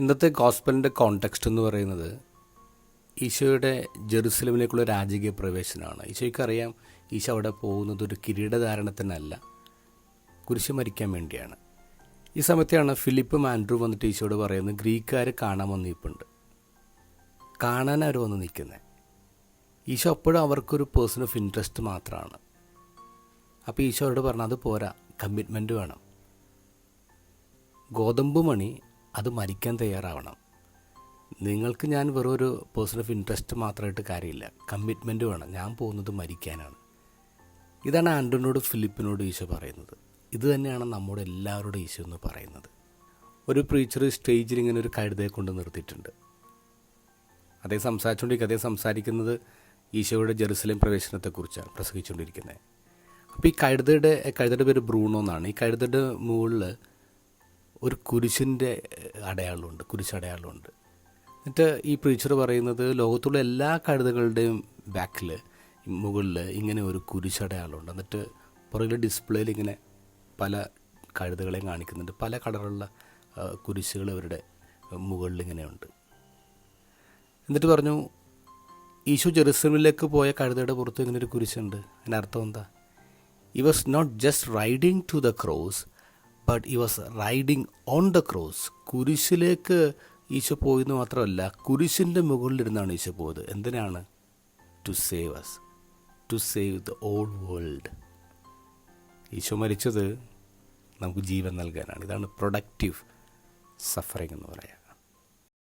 ഇന്നത്തെ ഗോസ്പലിന്റെ കോണ്ടെക്സ്റ്റ് എന്ന് പറയുന്നത് ഈശോയുടെ ജെറുസലമിലേക്കുള്ള രാജകീയ പ്രവേശനമാണ്. ഈശോയ്ക്കറിയാം ഈശോ അവിടെ പോകുന്നത് ഒരു കിരീടധാരണത്തിനല്ല കുരിശ് മരിക്കാൻ വേണ്ടിയാണ്. ഈ സമയത്താണ് ഫിലിപ്പും ആൻഡ്രു വന്നിട്ട് ഈശോയോട് പറയുന്നത് ഗ്രീക്കുകാർ കാണാൻ വന്ന് നിൽപ്പുണ്ട് കാണാൻ അവർ വന്ന് നിൽക്കുന്നത് ഈശോ അപ്പോഴും അവർക്കൊരു പേഴ്സൺ ഓഫ് ഇൻട്രസ്റ്റ് മാത്രമാണ് അപ്പോൾ ഈശോയോട് പറഞ്ഞു അത് പോരാ കമ്മിറ്റ്മെന്റ് വേണം. ഗോതമ്പ് മണി അത് മരിക്കാൻ തയ്യാറാവണം. നിങ്ങൾക്ക് ഞാൻ വെറും ഒരു പേഴ്സൺ ഓഫ് ഇൻട്രസ്റ്റ് മാത്രമായിട്ട് കാര്യമില്ല. കമ്മിറ്റ്മെന്റ് വേണം. ഞാൻ പോകുന്നത് മരിക്കാനാണ്. ഇതാണ് ആൻഡ്രോനോട് ഫിലിപ്പിനോട് ഈശോ പറയുന്നത്. ഇത് തന്നെയാണ് നമ്മുടെ എല്ലാവരോടും ഈശോ എന്ന് പറയുന്നത്. ഒരു പ്രീച്ചർ സ്റ്റേജിൽ ഇങ്ങനെ ഒരു കഴുതയെ കൊണ്ട് നിർത്തിയിട്ടുണ്ട്. അദ്ദേഹം സംസാരിച്ചുകൊണ്ടിരിക്കുക അദ്ദേഹം സംസാരിക്കുന്നത് ഈശോയുടെ ജെറുസലേം പ്രവേശനത്തെക്കുറിച്ചാണ് പ്രസംഗിച്ചുകൊണ്ടിരിക്കുന്നത്. അപ്പോൾ ഈ കഴുതയുടെ കഴുതയുടെ പേര് ബ്രൂണോ എന്നാണ്. ഈ കഴുതയുടെ മുകളിൽ ഒരു കുരിശിന്റെ അടയാളമുണ്ട് കുരിശടയാളമുണ്ട്. എന്നിട്ട് ഈ പ്രീച്ചർ പറയുന്നത് ലോകത്തുള്ള എല്ലാ കഴുതകളുടെയും ബാക്കിൽ മുകളിൽ ഇങ്ങനെ ഒരു കുരിശടയാളമുണ്ട്. എന്നിട്ട് പുറകിൽ ഡിസ്പ്ലേയിൽ ഇങ്ങനെ പല കഴുതകളെയും കാണിക്കുന്നുണ്ട്. പല കളറുള്ള കുരിശുകൾ അവരുടെ മുകളിൽ ഇങ്ങനെയുണ്ട്. എന്നിട്ട് പറഞ്ഞു ഈശോ ജെറുസലമിലേക്ക് പോയ കഴുതയുടെ പുറത്ത് ഇങ്ങനെ ഒരു കുരിശുണ്ട്. അതിന്റെ അർത്ഥം എന്താ? He was not just riding to the cross but he was riding on the cross കുരിശിലേക്ക് Isho പോയെന്ന് മാത്രമല്ല കുരിശിന്റെ മുകളിലിരുന്നാണ് ഈശോ പോയത്. എന്തിനാണ്? To save us to save the all world Isho മരിച്ചത് നമുക്ക് ജീവൻ നൽകാനാണ്. ഇതാണ് പ്രൊഡക്റ്റീവ് സഫറിങ് എന്ന് പറയാം.